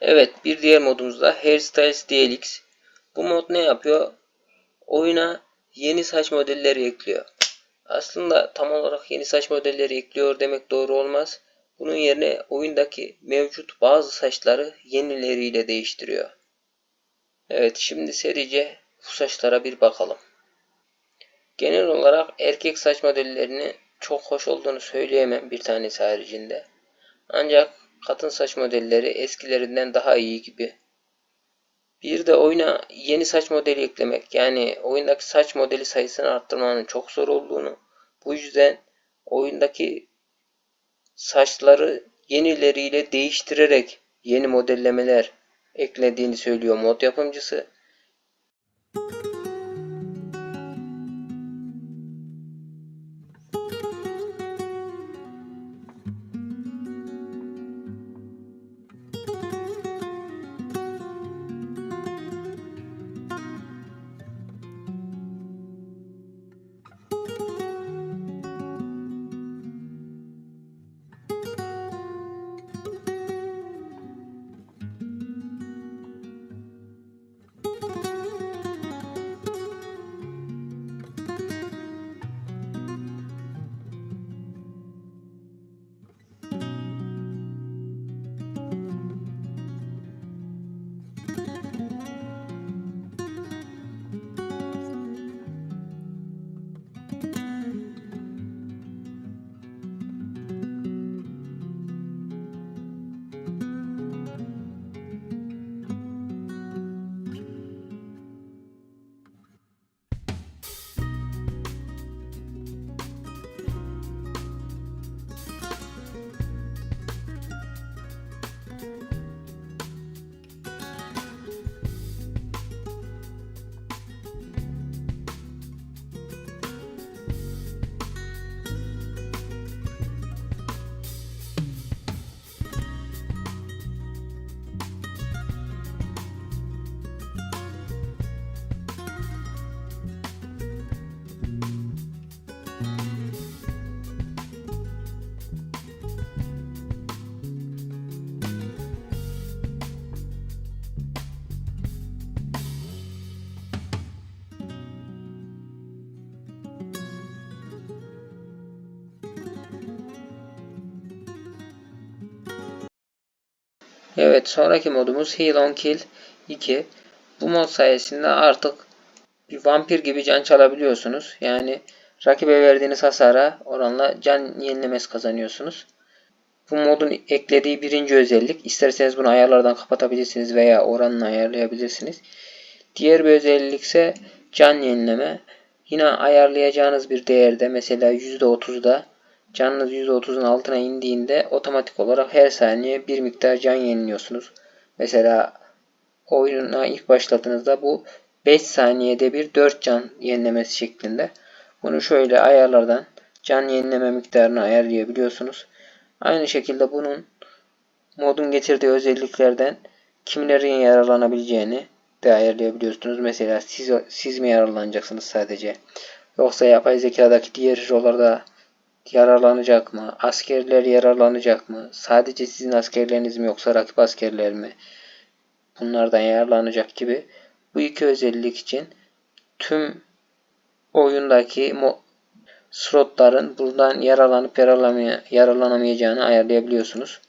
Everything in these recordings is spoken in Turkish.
Evet bir diğer modumuzda Hairstyles DLX. Bu mod ne yapıyor? Oyuna yeni saç modelleri ekliyor. Aslında tam olarak yeni saç modelleri ekliyor demek doğru olmaz. Bunun yerine oyundaki mevcut bazı saçları yenileriyle değiştiriyor. Evet şimdi serice bu saçlara bir bakalım. Genel olarak erkek saç modellerini çok hoş olduğunu söyleyemem bir tanesi haricinde. Ancak kadın saç modelleri eskilerinden daha iyi gibi. Bir de oyuna yeni saç modeli eklemek yani oyundaki saç modeli sayısını arttırmanın çok zor olduğunu bu yüzden oyundaki saçları yenileriyle değiştirerek yeni modellemeler eklediğini söylüyor mod yapımcısı. Evet sonraki modumuz Heal on Kill 2. Bu mod sayesinde artık bir vampir gibi can çalabiliyorsunuz. Yani rakibe verdiğiniz hasara oranla can yenilemesi kazanıyorsunuz. Bu modun eklediği birinci özellik. İsterseniz bunu ayarlardan kapatabilirsiniz veya oranını ayarlayabilirsiniz. Diğer bir özellik ise can yenileme. Yine ayarlayacağınız bir değerde mesela %30'da canınız %30'un altına indiğinde otomatik olarak her saniye bir miktar can yeniliyorsunuz. Mesela oyuna ilk başladığınızda bu 5 saniyede bir 4 can yenilemesi şeklinde. Bunu şöyle ayarlardan can yenileme miktarını ayarlayabiliyorsunuz. Aynı şekilde bunun modun getirdiği özelliklerden kimlerin yararlanabileceğini de ayarlayabiliyorsunuz. Mesela siz, siz mi yararlanacaksınız sadece? Yoksa yapay zekadaki diğer hero'larda yararlanacak mı? Askerler yararlanacak mı? Sadece sizin askerleriniz mi yoksa rakip askerler mi? Bunlardan yararlanacak gibi bu iki özellik için tüm oyundaki slotların buradan yararlanıp yararlanamayacağını ayarlayabiliyorsunuz.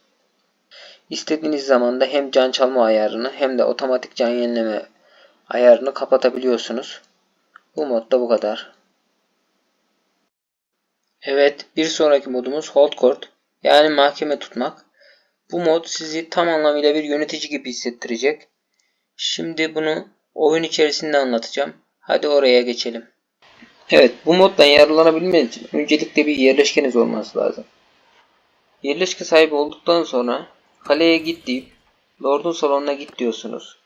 İstediğiniz zaman da hem can çalma ayarını hem de otomatik can yenileme ayarını kapatabiliyorsunuz. Bu modda bu kadar. Evet bir sonraki modumuz Hold Court yani mahkeme tutmak. Bu mod sizi tam anlamıyla bir yönetici gibi hissettirecek. Şimdi bunu oyun içerisinde anlatacağım. Hadi oraya geçelim. Evet bu moddan yararlanabilmeniz için öncelikle bir yerleşkeniz olması lazım. Yerleşke sahibi olduktan sonra kaleye git deyip Lord'un salonuna git diyorsunuz.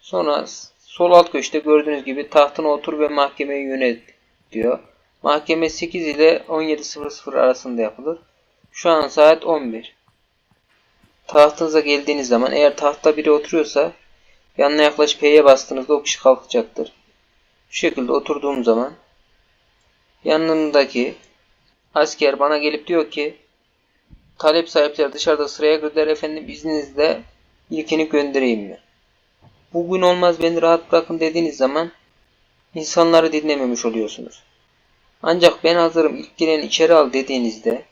Sonra sol alt köşede gördüğünüz gibi tahtına otur ve mahkemeyi yönet diyor. Mahkeme 8 ile 17.00 arasında yapılır. Şu an saat 11. Tahtınıza geldiğiniz zaman eğer tahtta biri oturuyorsa yanına yaklaş P'ye bastığınızda o kişi kalkacaktır. Şu şekilde oturduğum zaman yanındaki asker bana gelip diyor ki talep sahipleri dışarıda sıraya girdiler efendim izninizle ilkini göndereyim mi? Bugün olmaz beni rahat bırakın dediğiniz zaman insanları dinlememiş oluyorsunuz. Ancak ben hazırım ilk gireni içeri al dediğinizde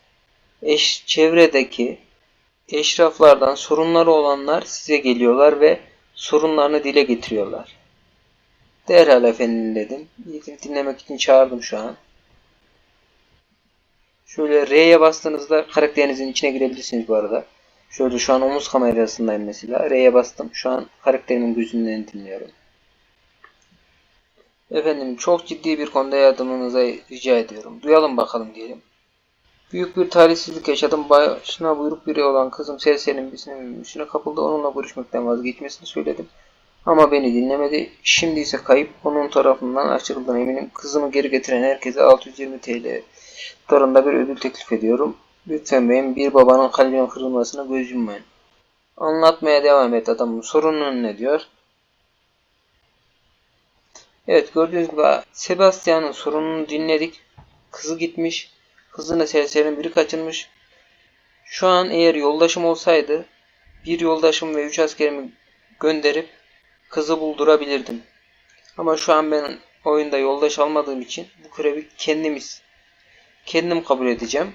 eş çevredeki eşraflardan sorunları olanlar size geliyorlar ve sorunlarını dile getiriyorlar. Derhal efendim dedim. İlkini dinlemek için çağırdım şu an. Şöyle R'ye bastığınızda karakterinizin içine girebilirsiniz bu arada. Şöyle şu an omuz kamerasındayım mesela. R'ye bastım. Şu an karakterimin gözünden dinliyorum. Efendim çok ciddi bir konuda yardımınıza rica ediyorum. Duyalım bakalım diyelim. Büyük bir talihsizlik yaşadım. Başına buyruk biri olan kızım serserinin birisine kapıldı. Onunla görüşmekten vazgeçmesini söyledim. Ama beni dinlemedi. Şimdi ise kayıp onun tarafından açıldığına eminim. Kızımı geri getiren herkese 620 TL tutarında bir ödül teklif ediyorum. Lütfen benim bir babanın kalbinin kırılmasına göz yummayın. Anlatmaya devam et adamım. Sorunun ne diyor? Evet gördüğünüz gibi Sebastian'ın sorununu dinledik. Kızı gitmiş. Kızını serserinin biri kaçırmış. Şu an eğer yoldaşım olsaydı bir yoldaşım ve üç askerimi gönderip kızı buldurabilirdim. Ama şu an ben oyunda yoldaş almadığım için bu görevi kendimiz kendim kabul edeceğim.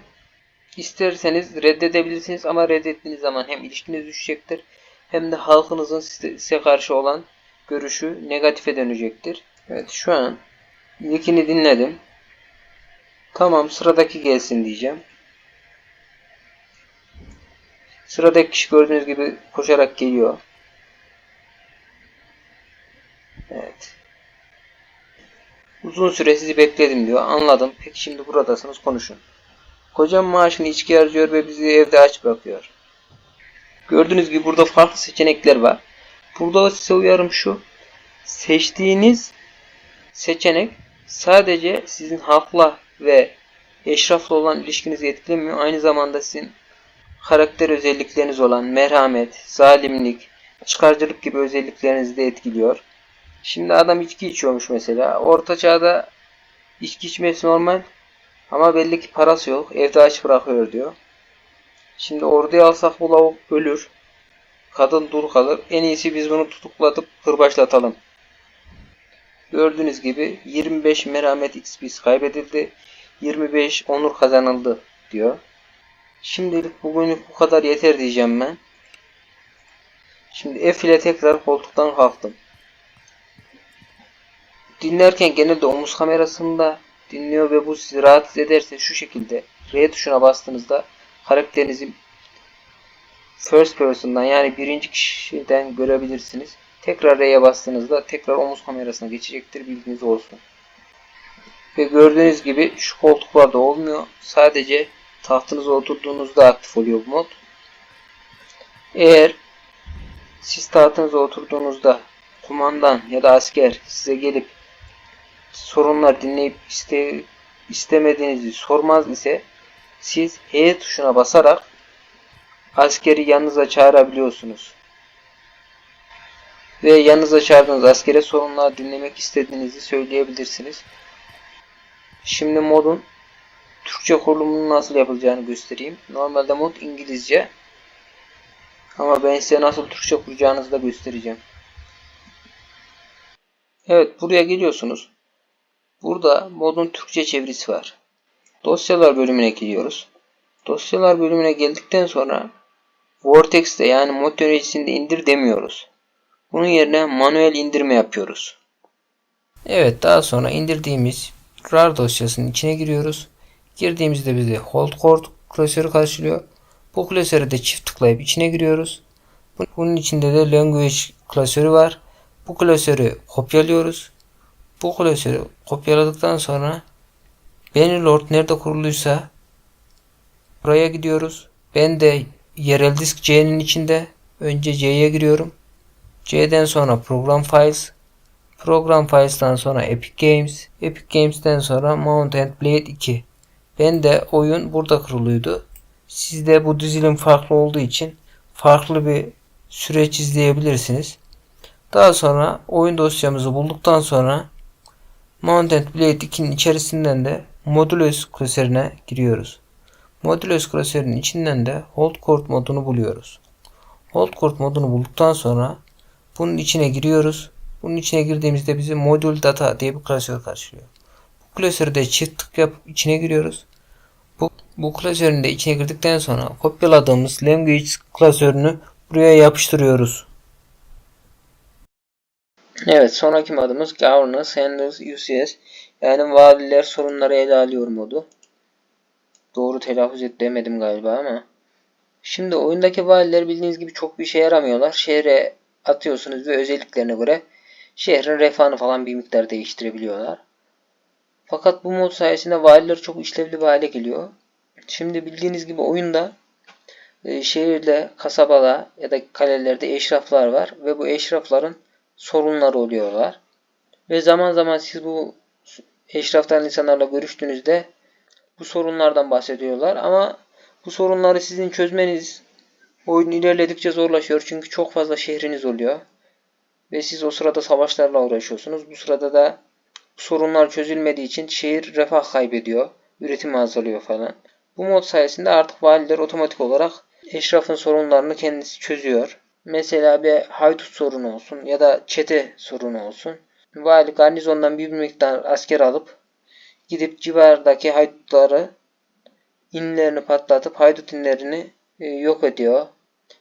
İsterseniz reddedebilirsiniz ama reddettiğiniz zaman hem ilişkiniz düşecektir hem de halkınızın size karşı olan görüşü negatife dönecektir. Evet şu an ilkini dinledim. Tamam sıradaki gelsin diyeceğim. Sıradaki kişi gördüğünüz gibi koşarak geliyor. Evet. Uzun süre sizi bekledim diyor. Anladım. Peki şimdi buradasınız konuşun. Kocam maaşını içki harcıyor ve bizi evde aç bırakıyor. Gördüğünüz gibi burada farklı seçenekler var. Burada size uyarım şu. Seçtiğiniz seçenek sadece sizin halkla ve eşrafla olan ilişkinizi etkilemiyor. Aynı zamanda sizin karakter özellikleriniz olan merhamet, zalimlik, çıkarcılık gibi özelliklerinizi de etkiliyor. Şimdi adam içki içiyormuş mesela. Orta çağda içki içmesi normal. Ama belli ki parası yok. Evde aç bırakıyor diyor. Şimdi orduya alsak bu lavuk ölür. Kadın dur kalır. En iyisi biz bunu tutuklatıp kırbaçlatalım. Gördüğünüz gibi 25 merhamet XP kaybedildi. 25 onur kazanıldı diyor. Şimdilik bugünlük bu kadar yeter diyeceğim ben. Şimdi F ile tekrar koltuktan kalktım. Dinlerken genelde omuz kamerasında dinliyor ve bu sizi rahatsız ederse şu şekilde R tuşuna bastığınızda karakterinizi first person'dan yani birinci kişiden görebilirsiniz. Tekrar R'ye bastığınızda tekrar omuz kamerasına geçecektir bilginiz olsun. Ve gördüğünüz gibi şu koltuklarda olmuyor. Sadece tahtınıza oturduğunuzda aktif oluyor bu mod. Eğer siz tahtınıza oturduğunuzda kumandan ya da asker size gelip sorunlar dinleyip iste, istemediğinizi sormaz ise siz H tuşuna basarak askeri yanınıza çağırabiliyorsunuz. Ve yanınıza çağırdığınız askere sorunlar dinlemek istediğinizi söyleyebilirsiniz. Şimdi modun Türkçe kurulumunun nasıl yapılacağını göstereyim. Normalde mod İngilizce. Ama ben size nasıl Türkçe kuracağınızı da göstereceğim. Evet buraya geliyorsunuz. Burada modun Türkçe çevirisi var. Dosyalar bölümüne gidiyoruz. Dosyalar bölümüne geldikten sonra Vortex'te yani mod yöneticisinde indir demiyoruz. Bunun yerine manuel indirme yapıyoruz. Evet daha sonra indirdiğimiz RAR dosyasının içine giriyoruz. Girdiğimizde bize hold core klasörü karşılıyor. Bu klasöre de çift tıklayıp içine giriyoruz. Bunun içinde de language klasörü var. Bu klasörü kopyalıyoruz. Bu klasörü kopyaladıktan sonra Bannerlord nerede kuruluysa buraya gidiyoruz. Ben de yerel disk C'nin içinde önce C'ye giriyorum. C'den sonra Program Files. Program Files'tan sonra Epic Games. Epic Games'ten sonra Mount and Blade 2. Ben de oyun burada kuruluydu. Sizde bu dizilim farklı olduğu için farklı bir süreç izleyebilirsiniz. Daha sonra oyun dosyamızı bulduktan sonra Mounted Blade 2'nin içerisinden de Modulus klasörüne giriyoruz. Modulus klasörünün içinden de Hold Court modunu buluyoruz. Hold Court modunu bulduktan sonra bunun içine giriyoruz. Bunun içine girdiğimizde bizi Module Data diye bir klasör karşılıyor. Bu klasörü de çift tık yapıp içine giriyoruz. Bu, bu klasörün de içine girdikten sonra kopyaladığımız language klasörünü buraya yapıştırıyoruz. Evet sonraki modumuz Governance Handles UCS yani valiler sorunları ele alıyor modu. Doğru telaffuz et demedim galiba ama. Şimdi oyundaki valiler bildiğiniz gibi çok bir işe yaramıyorlar. Şehre atıyorsunuz ve özelliklerine göre şehrin refahını falan bir miktar değiştirebiliyorlar. Fakat bu mod sayesinde valiler çok işlevli bir hale geliyor. Şimdi bildiğiniz gibi oyunda e, şehirde, kasabada ya da kalelerde eşraflar var ve bu eşrafların sorunları oluyorlar. Ve zaman zaman siz bu eşraftan insanlarla görüştüğünüzde bu sorunlardan bahsediyorlar ama bu sorunları sizin çözmeniz oyun ilerledikçe zorlaşıyor çünkü çok fazla şehriniz oluyor. Ve siz o sırada savaşlarla uğraşıyorsunuz. Bu sırada da sorunlar çözülmediği için şehir refah kaybediyor. Üretim azalıyor falan. Bu mod sayesinde artık valiler otomatik olarak eşrafın sorunlarını kendisi çözüyor. Mesela bir haydut sorunu olsun ya da çete sorunu olsun. Vali garnizondan bir miktar asker alıp gidip civardaki haydutları inlerini patlatıp haydut inlerini yok ediyor.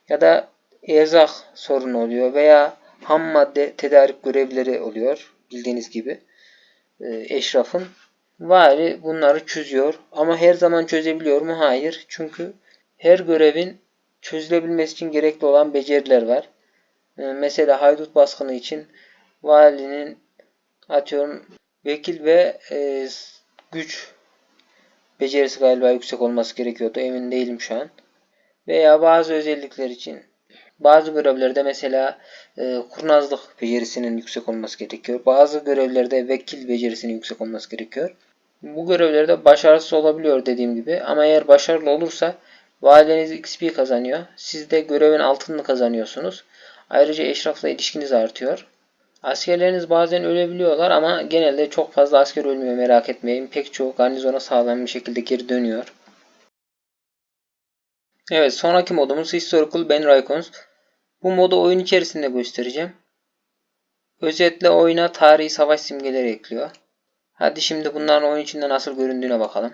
Ya da erzak sorunu oluyor veya ham madde tedarik görevleri oluyor bildiğiniz gibi e, eşrafın. Vali bunları çözüyor ama her zaman çözebiliyor mu? Hayır. Çünkü her görevin çözülebilmesi için gerekli olan beceriler var. E, mesela haydut baskını için valinin atıyorum vekil ve e, güç becerisi galiba yüksek olması gerekiyordu. Emin değilim şu an. Veya bazı özellikler için bazı görevlerde mesela e, kurnazlık becerisinin yüksek olması gerekiyor. Bazı görevlerde vekil becerisinin yüksek olması gerekiyor. Bu görevlerde başarısız olabiliyor dediğim gibi ama eğer başarılı olursa valideniz XP kazanıyor. Siz de görevin altını kazanıyorsunuz. Ayrıca eşrafla ilişkiniz artıyor. Askerleriniz bazen ölebiliyorlar ama genelde çok fazla asker ölmüyor merak etmeyin. Pek çoğu garnizona sağlam bir şekilde geri dönüyor. Evet sonraki modumuz Historical Ben Raycons. Bu modu oyun içerisinde göstereceğim. Özetle oyuna tarihi savaş simgeleri ekliyor. Hadi şimdi bunların oyun içinde nasıl göründüğüne bakalım.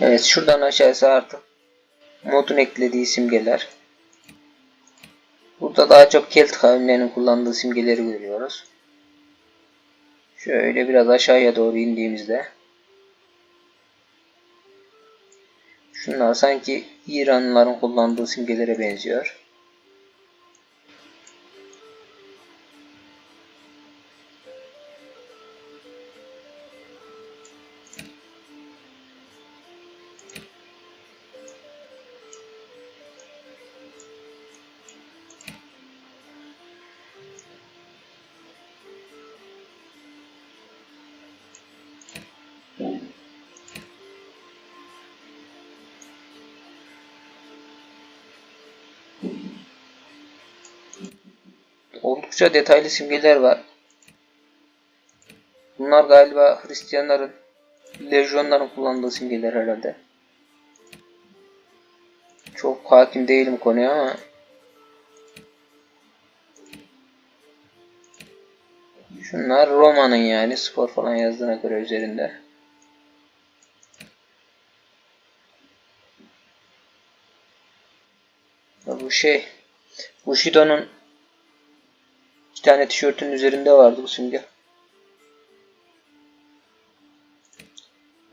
Evet şuradan aşağısı artık modun eklediği simgeler. Burada daha çok Kelt kavimlerinin kullandığı simgeleri görüyoruz. Şöyle biraz aşağıya doğru indiğimizde Şunlar sanki İranlıların kullandığı simgelere benziyor. Oldukça detaylı simgeler var. Bunlar galiba Hristiyanların, lejyonların kullandığı simgeler herhalde. Çok hakim değilim konuya ama Şunlar Roma'nın yani spor falan yazdığına göre üzerinde. Bu şey Bushido'nun iki tane tişörtün üzerinde vardı bu simge.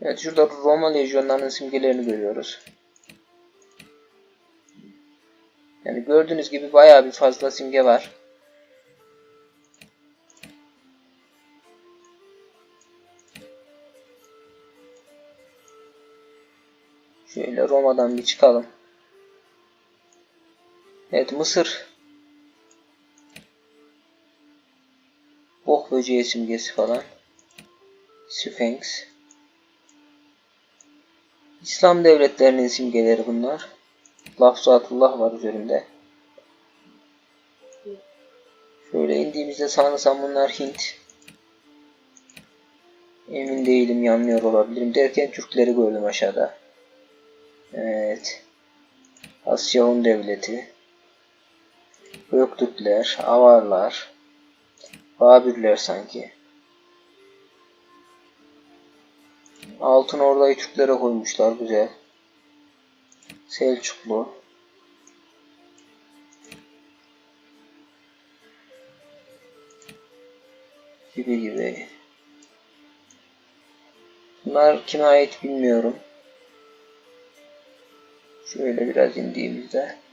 Evet şurada Roma lejyonlarının simgelerini görüyoruz. Yani gördüğünüz gibi bayağı bir fazla simge var. Şöyle Roma'dan bir çıkalım. Evet Mısır. Böceği simgesi falan. Sphinx. İslam devletlerinin simgeleri bunlar. Lafzatullah var üzerinde. Şöyle indiğimizde sanırsam bunlar Hint. Emin değilim yanlıyor olabilirim derken Türkleri gördüm aşağıda. Evet. Asya Hun Devleti. Göktürkler, Avarlar, Babürler sanki. Altın Orda'yı Türklere koymuşlar güzel. Selçuklu. Gibi gibi. Bunlar kime ait bilmiyorum. Şöyle biraz indiğimizde.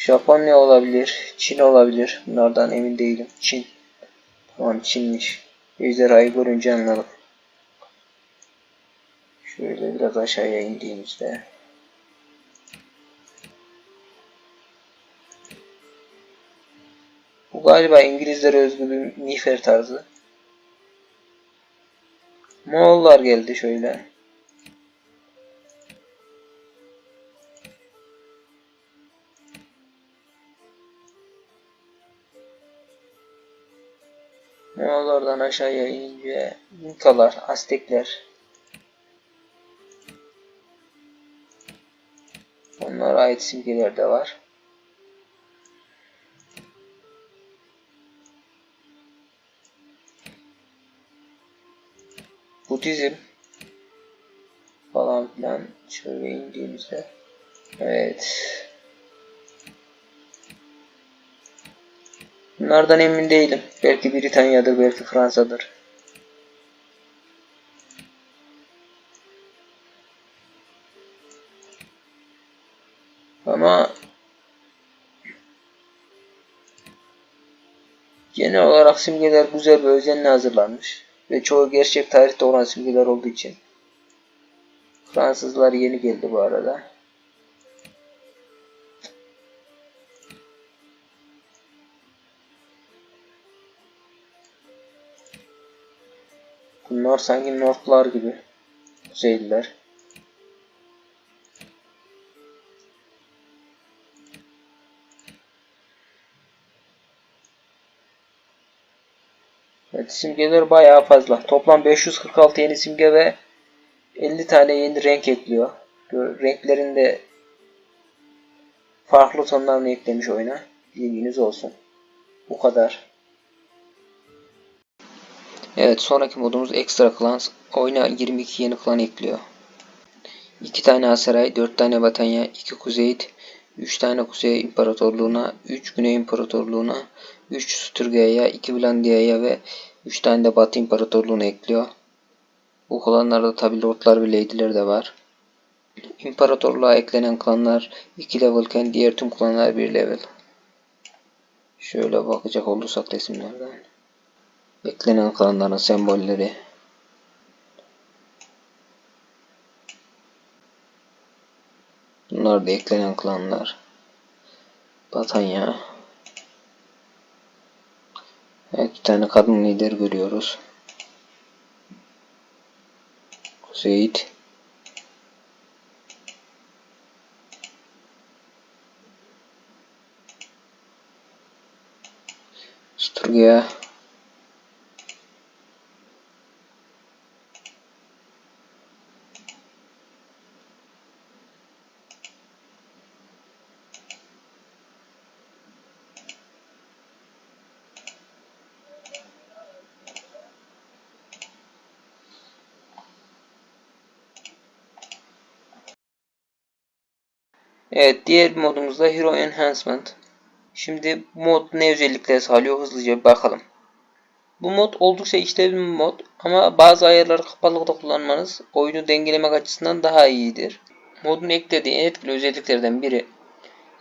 Japonya olabilir. Çin olabilir. Bunlardan emin değilim. Çin. Tamam Çinmiş. Ejderhayı görünce anladım. Şöyle biraz aşağıya indiğimizde. Bu galiba İngilizlere özgü bir miğfer tarzı. Moğollar geldi şöyle. Aşağıya inince İnkalar, Aztekler. Onlara ait simgeler de var. Budizm falan filan şöyle indiğimizde evet Bunlardan emin değilim. Belki Britanya'dır, belki Fransa'dır. Ama genel olarak simgeler güzel ve özenle hazırlanmış ve çoğu gerçek tarihte olan simgeler olduğu için Fransızlar yeni geldi bu arada. Sanki Northlar gibi. Kuzeyliler. Evet simgeler bayağı fazla. Toplam 546 yeni simge ve 50 tane yeni renk ekliyor. Renklerin de farklı tonlarını eklemiş oyuna. Bilginiz olsun. Bu kadar. Evet sonraki modumuz Extra Clans. Oyuna 22 yeni klan ekliyor. 2 tane Asaray, 4 tane Batanya, 2 Kuzeyit, 3 tane Kuzey İmparatorluğuna, 3 Güney İmparatorluğuna, 3 Sturga'ya, 2 Blandia'ya ve 3 tane de Batı İmparatorluğuna ekliyor. Bu klanlarda tabi lordlar ve lady'ler de var. İmparatorluğa eklenen klanlar 2 levelken diğer tüm klanlar 1 level. Şöyle bakacak olursak resimlerden. Eklenen klanların sembolleri. Bunlar da eklenen klanlar. Batanya. Evet, bir tane kadın lider görüyoruz. Kuzeyit. Sturgia. Evet diğer modumuz da Hero Enhancement. Şimdi bu mod ne özellikler sağlıyor hızlıca bakalım. Bu mod oldukça işlevli bir mod ama bazı ayarları kapalıkta kullanmanız oyunu dengelemek açısından daha iyidir. Modun eklediği en etkili özelliklerden biri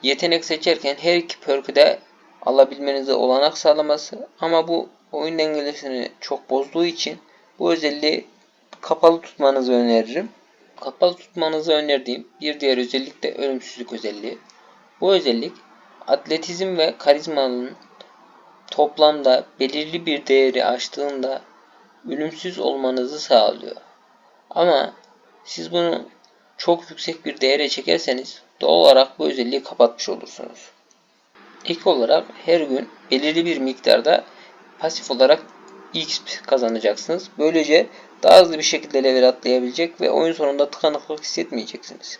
yetenek seçerken her iki perk'ü de alabilmenize olanak sağlaması ama bu oyun dengelesini çok bozduğu için bu özelliği kapalı tutmanızı öneririm. Kapalı tutmanızı önerdiğim bir diğer özellik de ölümsüzlük özelliği. Bu özellik atletizm ve karizmanın toplamda belirli bir değeri aştığında ölümsüz olmanızı sağlıyor. Ama siz bunu çok yüksek bir değere çekerseniz doğal olarak bu özelliği kapatmış olursunuz. İlk olarak her gün belirli bir miktarda pasif olarak XP kazanacaksınız. Böylece daha hızlı bir şekilde level atlayabilecek ve oyun sonunda tıkanıklık hissetmeyeceksiniz.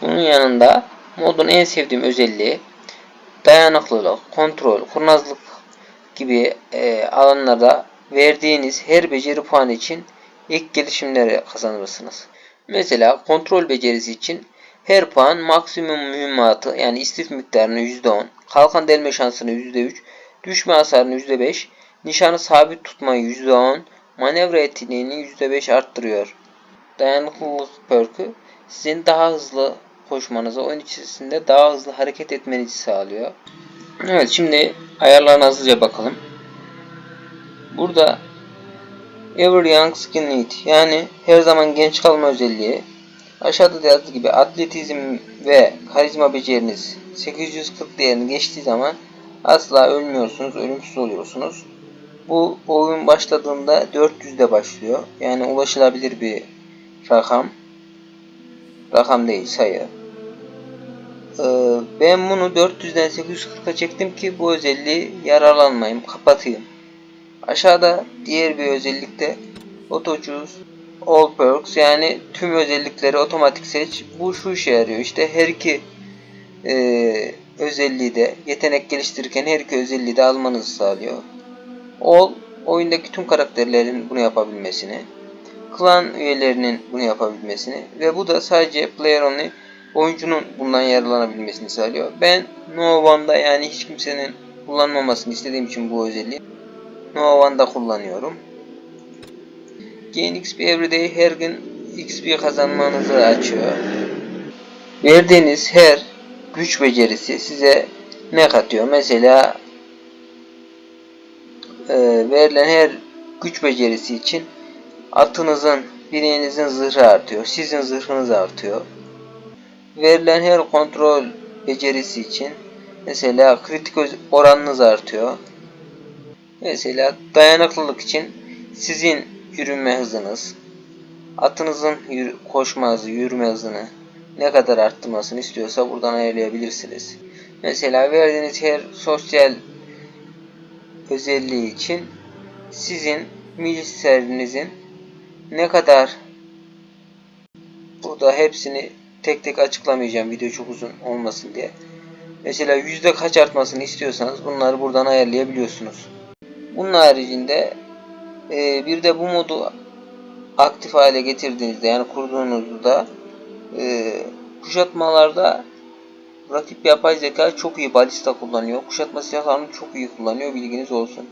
Bunun yanında modun en sevdiğim özelliği dayanıklılık, kontrol, kurnazlık gibi e, alanlarda verdiğiniz her beceri puanı için ilk gelişimleri kazanırsınız. Mesela kontrol becerisi için her puan maksimum mühimmatı yani istif miktarını %10, kalkan delme şansını %3, düşme hasarını %5, nişanı sabit tutmayı %10, manevra yeteneğini %5 arttırıyor. Dayanıklılık perkü sizin daha hızlı koşmanızı, oyun içerisinde daha hızlı hareket etmenizi sağlıyor. Evet şimdi ayarlarına hızlıca bakalım. Burada Ever Young Skin Need yani her zaman genç kalma özelliği. Aşağıda da yazdığı gibi atletizm ve karizma beceriniz 840 değerini geçtiği zaman asla ölmüyorsunuz, ölümsüz oluyorsunuz. Bu oyun başladığında 400'de başlıyor. Yani ulaşılabilir bir rakam. Rakam değil sayı. Ee, ben bunu 400'den 840'a çektim ki bu özelliği yararlanmayayım, kapatayım. Aşağıda diğer bir özellik de Auto Choose All Perks yani tüm özellikleri otomatik seç. Bu şu işe yarıyor. İşte her iki e, özelliği de yetenek geliştirirken her iki özelliği de almanızı sağlıyor. All oyundaki tüm karakterlerin bunu yapabilmesini, klan üyelerinin bunu yapabilmesini ve bu da sadece player only oyuncunun bundan yararlanabilmesini sağlıyor. Ben No One'da yani hiç kimsenin kullanmamasını istediğim için bu özelliği No One'da kullanıyorum. Gain XP Everyday her gün XP kazanmanızı açıyor. Verdiğiniz her güç becerisi size ne katıyor? Mesela e, verilen her güç becerisi için atınızın, bineğinizin zırhı artıyor. Sizin zırhınız artıyor. Verilen her kontrol becerisi için mesela kritik oranınız artıyor. Mesela dayanıklılık için sizin yürüme hızınız, atınızın yürü, koşma hızı, yürüme hızını ne kadar arttırmasını istiyorsa buradan ayarlayabilirsiniz. Mesela verdiğiniz her sosyal özelliği için sizin miliserinizin ne kadar burada hepsini tek tek açıklamayacağım video çok uzun olmasın diye. Mesela yüzde kaç artmasını istiyorsanız bunları buradan ayarlayabiliyorsunuz. Bunun haricinde e, bir de bu modu aktif hale getirdiğinizde yani kurduğunuzda e, kuşatmalarda rakip yapay zeka çok iyi balista kullanıyor. Kuşatma silahlarını çok iyi kullanıyor bilginiz olsun.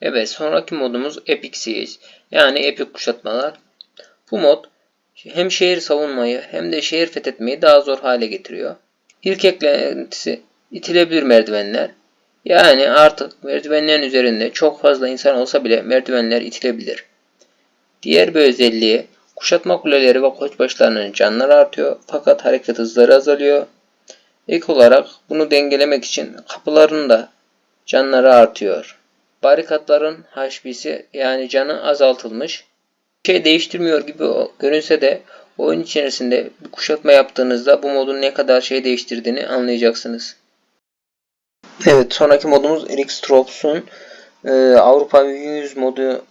Evet sonraki modumuz Epic Siege yani epik kuşatmalar. Bu mod hem şehir savunmayı hem de şehir fethetmeyi daha zor hale getiriyor. İlk eklentisi itilebilir merdivenler. Yani artık merdivenlerin üzerinde çok fazla insan olsa bile merdivenler itilebilir. Diğer bir özelliği kuşatma kuleleri ve koçbaşlarının canları artıyor fakat hareket hızları azalıyor. Ek olarak bunu dengelemek için kapıların da canları artıyor. Barikatların HP'si yani canı azaltılmış. Bir şey değiştirmiyor gibi görünse de oyun içerisinde bir kuşatma yaptığınızda bu modun ne kadar şey değiştirdiğini anlayacaksınız. Evet sonraki modumuz Eric Stropes'un e, Avrupa 1100 modu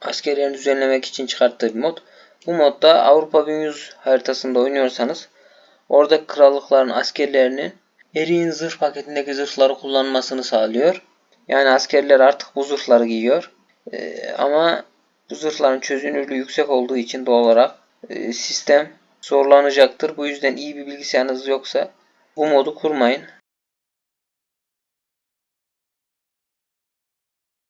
askerlerini düzenlemek için çıkarttığı bir mod. Bu modda Avrupa 1100 haritasında oynuyorsanız orada krallıkların askerlerinin Erik'in zırh paketindeki zırhları kullanmasını sağlıyor. Yani askerler artık bu zırhları giyiyor. E, ama bu zırhların çözünürlüğü yüksek olduğu için doğal olarak e, sistem zorlanacaktır. Bu yüzden iyi bir bilgisayarınız yoksa bu modu kurmayın.